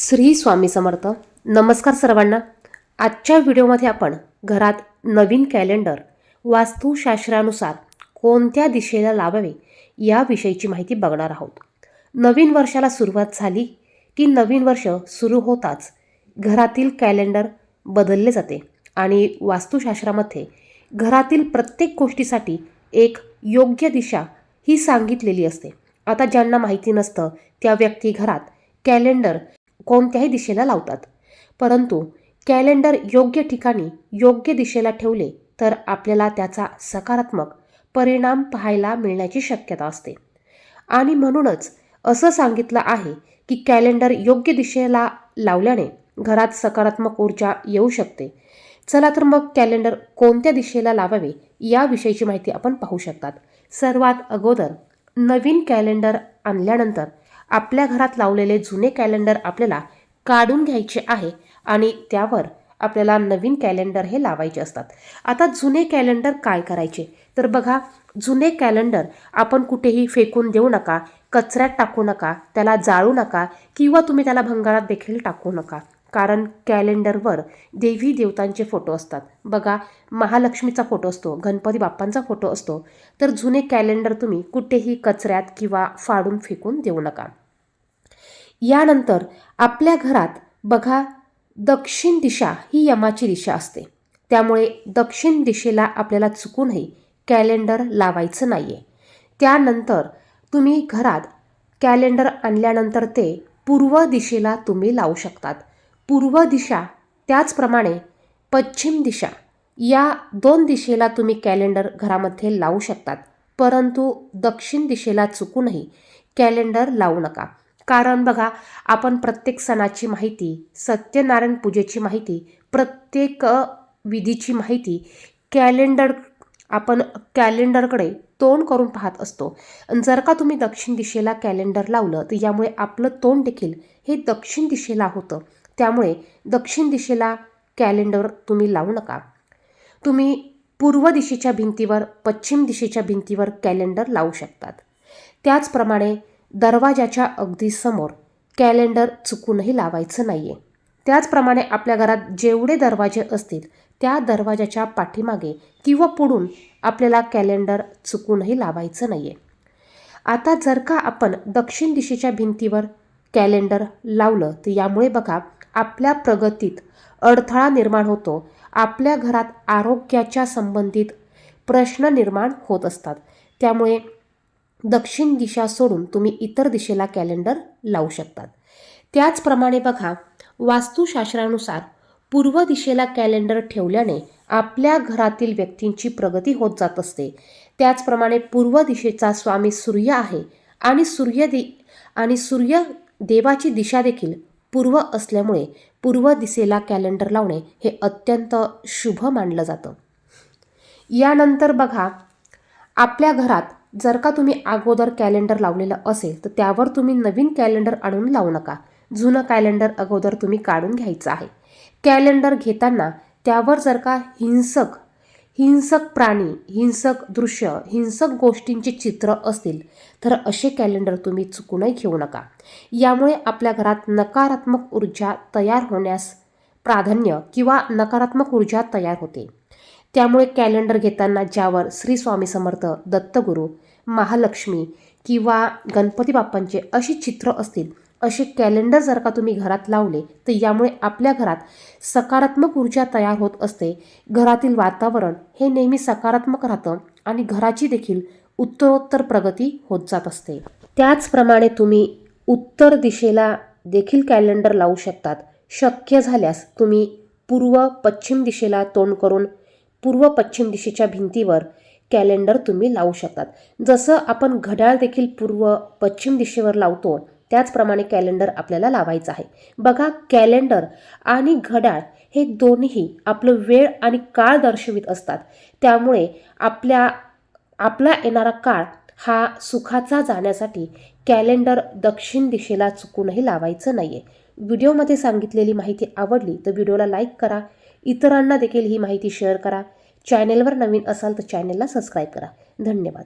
श्री स्वामी समर्थ. नमस्कार सर्वांना. आजच्या व्हिडिओमध्ये आपण घरात नवीन कॅलेंडर वास्तुशास्त्रानुसार कोणत्या दिशेला लावावे याविषयीची माहिती बघणार आहोत. नवीन वर्षाला सुरुवात झाली की नवीन वर्ष सुरू होताच घरातील कॅलेंडर बदलले जाते आणि वास्तुशास्त्रामध्ये घरातील प्रत्येक गोष्टीसाठी एक योग्य दिशा ही सांगितलेली असते. आता ज्यांना माहिती नसतं त्या व्यक्ती घरात कॅलेंडर कोणत्याही दिशेला लावतात. परंतु कॅलेंडर योग्य ठिकाणी योग्य दिशेला ठेवले तर आपल्याला त्याचा सकारात्मक परिणाम पाहायला मिळण्याची शक्यता असते. आणि म्हणूनच असं सांगितलं आहे की कॅलेंडर योग्य दिशेला लावल्याने घरात सकारात्मक ऊर्जा येऊ शकते. चला तर मग कॅलेंडर कोणत्या दिशेला लावावे याविषयीची माहिती आपण पाहू शकतात. सर्वात अगोदर नवीन कॅलेंडर आणल्यानंतर आपल्या घरात लावलेले जुने कॅलेंडर आपल्याला काढून घ्यायचे आहे आणि त्यावर आपल्याला नवीन कॅलेंडर हे लावायचे असतात. आता जुने कॅलेंडर काय करायचे? तर बघा जुने कॅलेंडर आपण कुठेही फेकून देऊ नका कचऱ्यात टाकू नका त्याला जाळू नका किंवा तुम्ही त्याला भंगारात देखील टाकू नका. कारण कॅलेंडरवर देवी देवतांचे फोटो असतात. बघा महालक्ष्मीचा फोटो असतो गणपती बाप्पांचा फोटो असतो. तर जुने कॅलेंडर तुम्ही कुठेही कचऱ्यात किंवा फाडून फेकून देऊ नका. यानंतर आपल्या घरात बघा दक्षिण दिशा ही यमाची दिशा असते. त्यामुळे दक्षिण दिशेला आपल्याला चुकूनही कॅलेंडर लावायचं नाही आहे त्यानंतर तुम्ही घरात कॅलेंडर आणल्यानंतर ते पूर्व दिशेला तुम्ही लावू शकतात. पूर्व दिशा त्याचप्रमाणे पश्चिम दिशा या दोन दिशेला तुम्ही कॅलेंडर घरामध्ये लावू शकतात. परंतु दक्षिण दिशेला चुकूनही कॅलेंडर लावू नका. कारण बघा आपण प्रत्येक सणाची माहिती सत्यनारायण पूजेची माहिती प्रत्येक विधीची माहिती कॅलेंडर आपण कॅलेंडरकडे तोंड करून पाहत असतो. जर का तुम्ही दक्षिण दिशेला कॅलेंडर लावलं तर यामुळे आपलं तोंड देखील हे दक्षिण दिशेला होतं. त्यामुळे दक्षिण दिशेला कॅलेंडर तुम्ही लावू नका. तुम्ही पूर्व दिशेच्या भिंतीवर पश्चिम दिशेच्या भिंतीवर कॅलेंडर लावू शकतात. त्याचप्रमाणे दरवाजाच्या अगदी समोर कॅलेंडर चुकूनही लावायचं नाही आहे त्याचप्रमाणे आपल्या घरात जेवढे दरवाजे असतील त्या दरवाजाच्या पाठीमागे किंवा पुढून आपल्याला कॅलेंडर चुकूनही लावायचं नाही आहे आता जर का आपण दक्षिण दिशेच्या भिंतीवर कॅलेंडर लावलं. तर यामुळे बघा आपल्या प्रगतीत अडथळा निर्माण होतो. आपल्या घरात आरोग्याच्या संबंधित प्रश्न निर्माण होत असतात. त्यामुळे दक्षिण दिशा सोडून तुम्ही इतर दिशेला कॅलेंडर लावू शकतात. त्याचप्रमाणे बघा वास्तुशास्त्रानुसार पूर्व दिशेला कॅलेंडर ठेवल्याने आपल्या घरातील व्यक्तींची प्रगती होत जात असते. त्याचप्रमाणे पूर्व दिशेचा स्वामी सूर्य आहे आणि सूर्य दि आणि सूर्य देवाची दिशा देखील पूर्व असल्यामुळे पूर्व दिशेला कॅलेंडर लावणे हे अत्यंत शुभ मानलं जातं. यानंतर बघा आपल्या घरात जर का तुम्ही अगोदर कॅलेंडर लावलेलं असेल तर त्यावर तुम्ही नवीन कॅलेंडर आणून लावू नका. जुनं कॅलेंडर अगोदर तुम्ही काढून घ्यायचं आहे. कॅलेंडर घेताना त्यावर जर का हिंसक हिंसक प्राणी हिंसक दृश्य हिंसक गोष्टींची चित्र असतील तर असे कॅलेंडर तुम्ही चुकूनही घेऊ नका. यामुळे आपल्या घरात नकारात्मक ऊर्जा तयार होण्यास प्राधान्य किंवा नकारात्मक ऊर्जा तयार होते. त्यामुळे कॅलेंडर घेताना ज्यावर श्री स्वामी समर्थ दत्तगुरू महालक्ष्मी किंवा गणपती बाप्पांचे अशी चित्र असतील असे कॅलेंडर जर का तुम्ही घरात लावले तर यामुळे आपल्या घरात सकारात्मक ऊर्जा तयार होत असते. घरातील वातावरण हे नेहमी सकारात्मक राहतं आणि घराची देखील उत्तरोत्तर प्रगती होत जात असते. त्याचप्रमाणे तुम्ही उत्तर दिशेला देखील कॅलेंडर लावू शकतात. शक्य झाल्यास तुम्ही पूर्व पश्चिम दिशेला तोंड करून पूर्व पश्चिम दिशेच्या भिंतीवर कॅलेंडर तुम्ही लावू शकतात. जसं आपण घड्याळ देखील पूर्व पश्चिम दिशेवर लावतो त्याचप्रमाणे कॅलेंडर आपल्याला लावायचं आहे. बघा कॅलेंडर आणि घड्याळ हे दोन्ही आपलं वेळ आणि काळ दर्शवित असतात. त्यामुळे आपल्या आपला येणारा काळ हा सुखाचा जाण्यासाठी कॅलेंडर दक्षिण दिशेला चुकूनही लावायचं नाही आहे व्हिडिओमध्ये सांगितलेली माहिती आवडली तर व्हिडिओला लाईक करा. इतरांना देखील ही माहिती शेअर करा. चॅनेलवर नवीन असाल तर चॅनेलला सबस्क्राईब करा. धन्यवाद.